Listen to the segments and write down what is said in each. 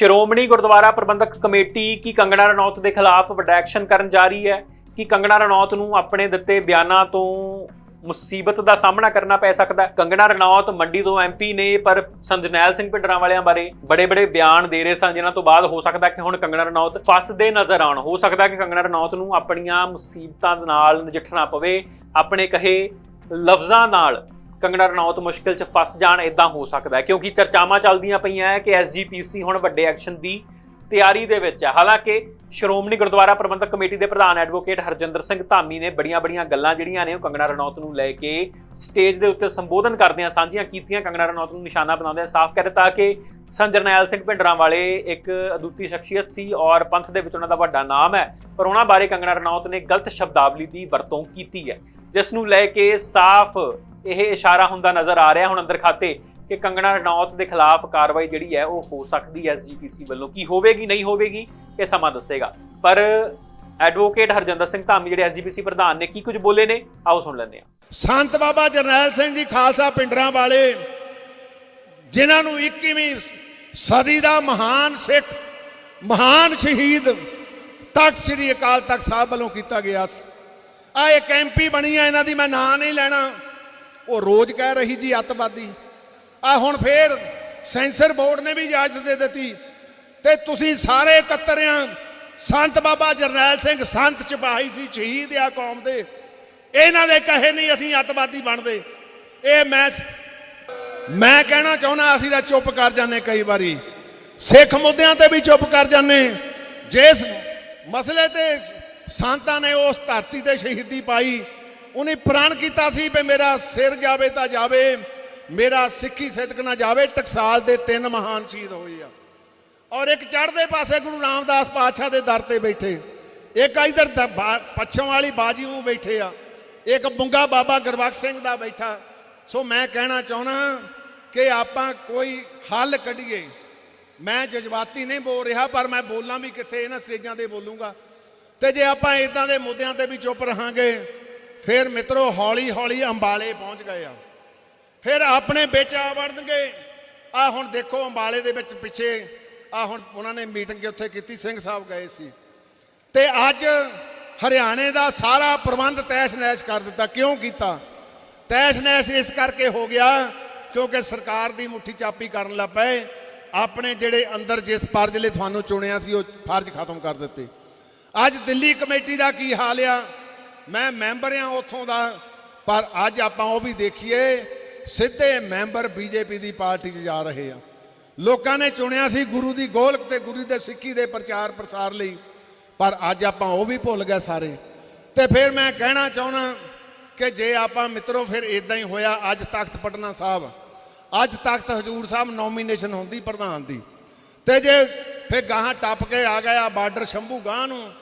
Shiromani Gurdwara Prabandhak committee ਕੀ ਕੰਗਣਾ ਰਣੌਤ ਦੇ ਖਿਲਾਫ ਵੱਡਾ ਐਕਸ਼ਨ ਕਰਨ ਜਾ ਰਹੀ ਹੈ? ਕਿ ਕੰਗਣਾ ਰਣੌਤ ਨੂੰ ਆਪਣੇ ਦਿੱਤੇ ਬਿਆਨਾਂ ਤੋਂ ਮੁਸੀਬਤ ਦਾ ਸਾਹਮਣਾ ਕਰਨਾ ਪੈ ਸਕਦਾ ਕੰਗਣਾ ਰਣੌਤ ਮੰਡੀ ਤੋਂ ਐਮਪੀ ਨੇ, ਪਰ ਸੰਜਨੈਲ ਸਿੰਘ ਭਿੰਡਰਾਂ ਵਾਲਿਆਂ ਬਾਰੇ ਬੜੇ-ਬੜੇ ਬਿਆਨ ਦੇ ਰਹੇ ਸਨ, ਜਿਨ੍ਹਾਂ ਤੋਂ ਬਾਅਦ ਹੋ ਸਕਦਾ ਕਿ ਹੁਣ ਕੰਗਣਾ ਰਣੌਤ ਫਸਦੇ ਨਜ਼ਰ ਆਉਣ। ਹੋ ਸਕਦਾ ਕਿ ਕੰਗਣਾ ਰਣੌਤ ਨੂੰ ਆਪਣੀਆਂ ਮੁਸੀਬਤਾਂ ਨਾਲ ਨਜਿੱਠਣਾ ਪਵੇ, ਆਪਣੇ ਕਹੇ ਲਫ਼ਜ਼ਾਂ ਨਾਲ। ਕੰਗਣਾ ਰਣੌਤ ਮੁਸ਼ਕਿਲ 'ਚ ਫਸ ਜਾਣ ਇਦਾਂ ਹੋ ਸਕਦਾ ਹੈ। ਕਿਉਂਕਿ ਚਰਚਾਵਾਂ ਚੱਲਦੀਆਂ ਪਈਆਂ ਹੈ ਕਿ ਐਸਜੀਪੀਸੀ ਹੁਣ ਵੱਡੇ ਐਕਸ਼ਨ ਦੀ ਤਿਆਰੀ ਦੇ ਵਿੱਚ ਹੈ। ਹਾਲਾਂਕਿ ਸ਼੍ਰੋਮਣੀ ਗੁਰਦੁਆਰਾ ਪ੍ਰਬੰਧਕ ਕਮੇਟੀ ਦੇ ਪ੍ਰਧਾਨ ਐਡਵੋਕੇਟ ਹਰਜਿੰਦਰ ਸਿੰਘ ਧਾਮੀ ਨੇ ਬੜੀਆਂ-ਬੜੀਆਂ ਗੱਲਾਂ ਜਿਹੜੀਆਂ ਨੇ ਉਹ ਕੰਗਣਾ ਰਣੌਤ ਨੂੰ ਲੈ ਕੇ ਸਟੇਜ ਦੇ ਉੱਤੇ ਸੰਬੋਧਨ ਕਰਦਿਆਂ ਸਾਂਝੀਆਂ ਕੀਤੀਆਂ। ਕੰਗਣਾ ਰਣੌਤ ਨੂੰ ਨਿਸ਼ਾਨਾ ਬਣਾਉਂਦਿਆਂ ਸਾਫ਼ ਕਹਿ ਦਿੱਤਾ ਕਿ ਸੰਜਰਨੈਲ ਸਿੰਘ ਭਿੰਡਰਾਂ ਵਾਲੇ ਇੱਕ ਅਦੁੱਤੀ ਸ਼ਖਸੀਅਤ ਸੀ ਔਰ ਪੰਥ ਦੇ ਵਿੱਚ ਉਹਨਾਂ ਦਾ ਵੱਡਾ ਨਾਮ ਹੈ। ਪਰ ਉਹਨਾਂ ਬਾਰੇ ਕੰਗਣਾ ਰਣੌਤ ਨੇ ਗਲਤ ਸ਼ਬਦਾਵਲੀ ਦੀ ਵਰਤੋਂ ਕੀਤੀ ਹੈ। ਜਿਸ ਨੂੰ ਲੈ ਕੇ ਸਾਫ਼ ਇਹ ਇਸ਼ਾਰਾ ਹੁੰਦਾ ਨਜ਼ਰ ਆ ਰਿਹਾ ਹੁਣ ਅੰਦਰ ਖਾਤੇ ਕਿ ਕੰਗਣਾ ਰਣੌਤ ਦੇ ਖਿਲਾਫ ਕਾਰਵਾਈ ਜਿਹੜੀ ਹੈ ਉਹ ਹੋ ਸਕਦੀ ਹੈ ਐਸਜੀਪੀਸੀ ਵੱਲੋਂ। ਕੀ ਹੋਵੇਗੀ, ਨਹੀਂ ਹੋਵੇਗੀ, ਇਹ ਸਮਾਂ ਦੱਸੇਗਾ। ਪਰ ਐਡਵੋਕੇਟ ਹਰਜਿੰਦਰ ਸਿੰਘ ਧਾਮੀ, ਜਿਹੜੇ ਐਸਜੀਪੀਸੀ ਪ੍ਰਧਾਨ ਨੇ, ਕੀ ਕੁਝ ਬੋਲੇ ਨੇ? ਆਓ ਸੁਣ ਲੈਂਦੇ ਹਾਂ। ਸੰਤ ਬਾਬਾ ਜਰਨੈਲ ਸਿੰਘ ਜੀ ਖਾਲਸਾ ਪਿੰਡਰਾਂ ਵਾਲੇ, ਜਿਨ੍ਹਾਂ ਨੂੰ 21ਵੀਂ ਸਦੀ ਦਾ ਮਹਾਨ ਸਿੱਖ, ਮਹਾਨ ਸ਼ਹੀਦ ਤਖਤ ਸ੍ਰੀ ਅਕਾਲ ਤਖਤ ਸਾਹਿਬ ਵੱਲੋਂ ਕੀਤਾ ਗਿਆ ਸੀ। ਆ ਇੱਕ ਐਮਪੀ ਬਣੀ ਆ, ਇਹਨਾਂ ਦੀ ਮੈਂ ਨਾਂ ਨਹੀਂ ਲੈਣਾ। ਉਹ ਰੋਜ਼ ਕਹਿ ਰਹੀ ਜੀ ਅੱਤਵਾਦੀ। ਆ ਹੁਣ ਫੇਰ ਸੈਂਸਰ ਬੋਰਡ ਨੇ ਵੀ ਇਜਾਜ਼ਤ ਦੇ ਦਿੱਤੀ। ਤੇ ਤੁਸੀਂ ਸਾਰੇ ਇਕੱਤਰਿਆਂ, ਸੰਤ ਬਾਬਾ ਜਰਨੈਲ ਸਿੰਘ ਸੰਤ ਸਿਪਾਹੀ ਸੀ, ਸ਼ਹੀਦ ਆ ਕੌਮ ਦੇ। ਇਹਨਾਂ ਦੇ ਕਹੇ ਨਹੀਂ ਅਸੀਂ ਅੱਤਵਾਦੀ ਬਣਦੇ। ਇਹ ਮੈਂ ਮੈਂ ਕਹਿਣਾ ਚਾਹੁੰਦਾ, ਅਸੀਂ ਤਾਂ ਚੁੱਪ ਕਰ ਜਾਂਦੇ ਕਈ ਵਾਰੀ। ਸਿੱਖ ਮੁੱਦਿਆਂ ਤੇ ਵੀ ਚੁੱਪ ਕਰ ਜਾਂਦੇ। ਜਿਸ ਮਸਲੇ ਤੇ ਸੰਤਾਂ ਨੇ ਉਸ ਧਰਤੀ ਤੇ ਸ਼ਹੀਦੀ ਪਾਈ ਉਹਨੇ ਪ੍ਰਣ ਕੀਤਾ ਸੀ ਵੀ ਮੇਰਾ ਸਿਰ ਜਾਵੇ ਤਾਂ ਜਾਵੇ, ਮੇਰਾ ਸਿੱਖੀ ਸਿਦਕ ਨਾ ਜਾਵੇ, ਟਕਸਾਲ ਦੇ ਤਿੰਨ ਮਹਾਨ ਸ਼ਹੀਦ ਹੋਏ ਆ। ਔਰ ਇੱਕ ਚੜ੍ਹਦੇ ਪਾਸੇ ਗੁਰੂ ਰਾਮਦਾਸ ਪਾਤਸ਼ਾਹ ਦੇ ਦਰ ਤੇ ਬੈਠੇ। ਇੱਕ ਇਧਰ ਪੱਛਮ ਵਾਲੀ ਬਾਜੀ ਨੂੰ ਬੈਠੇ ਆ। ਇੱਕ ਬੁੰਗਾ ਬਾਬਾ ਗੁਰਬਖਸ਼ ਸਿੰਘ ਦਾ ਬੈਠਾ। ਸੋ ਮੈਂ ਕਹਿਣਾ ਚਾਹੁੰਦਾ ਕਿ ਆਪਾਂ ਕੋਈ ਹੱਲ ਕੱਢੀਏ। ਮੈਂ ਜਜ਼ਬਾਤੀ ਨਹੀਂ ਬੋਲ ਰਿਹਾ, ਪਰ ਮੈਂ ਬੋਲਾਂ ਵੀ ਕਿੱਥੇ, ਇਹਨਾਂ ਸਟੇਜਾਂ ਤੇ ਬੋਲੂੰਗਾ। ਤੇ ਜੇ ਆਪਾਂ ਇਦਾਂ ਦੇ ਮੁੱਦਿਆਂ ਤੇ ਵੀ ਚੁੱਪ ਰਹਾਂਗੇ ਫਿਰ ਮਿੱਤਰੋ ਹੌਲੀ ਹੌਲੀ ਅੰਬਾਲੇ ਪਹੁੰਚ ਗਏ ਆ। ਫਿਰ ਆਪਣੇ ਵਿੱਚ ਆ ਵੜਨਗੇ ਆ ਹੁਣ ਦੇਖੋ ਅੰਬਾਲੇ ਦੇ ਵਿੱਚ ਪਿੱਛੇ, ਆ ਹੁਣ ਉਹਨਾਂ ਨੇ ਮੀਟਿੰਗ ਉੱਥੇ ਕੀਤੀ, ਸਿੰਘ ਸਾਹਿਬ ਗਏ ਸੀ। ਤੇ ਅੱਜ ਹਰਿਆਣੇ ਦਾ ਸਾਰਾ ਪ੍ਰਬੰਧ ਤੈਸ਼ ਨੈਸ਼ ਕਰ ਦਿੱਤਾ। ਕਿਉਂ ਕੀਤਾ? ਤੈਸ਼ ਨੈਸ਼ ਇਸ ਕਰਕੇ ਹੋ ਗਿਆ ਕਿਉਂਕਿ ਸਰਕਾਰ ਦੀ ਮੁੱਠੀ ਚਾਪੀ ਕਰਨ ਲੱਗ ਪਏ। ਆਪਣੇ ਜਿਹੜੇ ਅੰਦਰ ਜਿਸ ਫਰਜ਼ ਲਈ ਤੁਹਾਨੂੰ ਚੁਣਿਆ ਸੀ, ਉਹ ਫਰਜ਼ ਖਤਮ ਕਰ ਦਿੱਤੇ। ਅੱਜ ਦਿੱਲੀ ਕਮੇਟੀ ਦਾ ਕੀ ਹਾਲ ਆ? ਮੈਂ ਮੈਂਬਰ ਆ ਉੱਥੋਂ ਦਾ, ਪਰ ਅੱਜ ਆਪਾਂ ਉਹ ਵੀ ਦੇਖੀਏ, ਸਿੱਧੇ ਮੈਂਬਰ ਬੀਜੇਪੀ ਦੀ ਪਾਰਟੀ 'ਚ ਜਾ ਰਹੇ ਆ। ਲੋਕਾਂ ਨੇ ਚੁਣਿਆ ਸੀ ਗੁਰੂ ਦੀ ਗੋਲਕ ਤੇ ਗੁਰੂ ਦੇ ਸਿੱਖੀ ਦੇ ਪ੍ਰਚਾਰ ਪ੍ਰਸਾਰ ਲਈ, ਪਰ ਅੱਜ ਆਪਾਂ ਉਹ ਵੀ ਭੁੱਲ ਗਏ ਸਾਰੇ। ਤੇ ਫਿਰ ਮੈਂ ਕਹਿਣਾ ਚਾਹੁੰਦਾ ਕਿ ਜੇ ਆਪਾਂ ਮਿੱਤਰੋ, ਫਿਰ ਇਦਾਂ ਹੀ ਹੋਇਆ, ਅੱਜ ਤਖਤ ਪਟਨਾ ਸਾਹਿਬ। ਅੱਜ ਤਖਤ ਹਜੂਰ ਸਾਹਿਬ ਨੋਮੀਨੇਸ਼ਨ ਹੁੰਦੀ ਪ੍ਰਧਾਨ ਦੀ। ਤੇ ਜੇ ਫਿਰ ਗਾਹਾਂ ਟੱਪ ਕੇ ਆ ਗਿਆ ਬਾਰਡਰ ਸ਼ੰਭੂ ਗਾਂ ਨੂੰ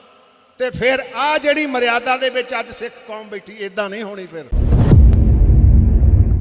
ਤੇ ਫਿਰ ਆ ਜਿਹੜੀ ਮਰਿਆਦਾ ਦੇ ਵਿੱਚ ਅੱਜ ਸਿੱਖ ਕੌਮ ਬੈਠੀ ਇਦਾਂ ਨਹੀਂ ਹੋਣੀ ਫਿਰ।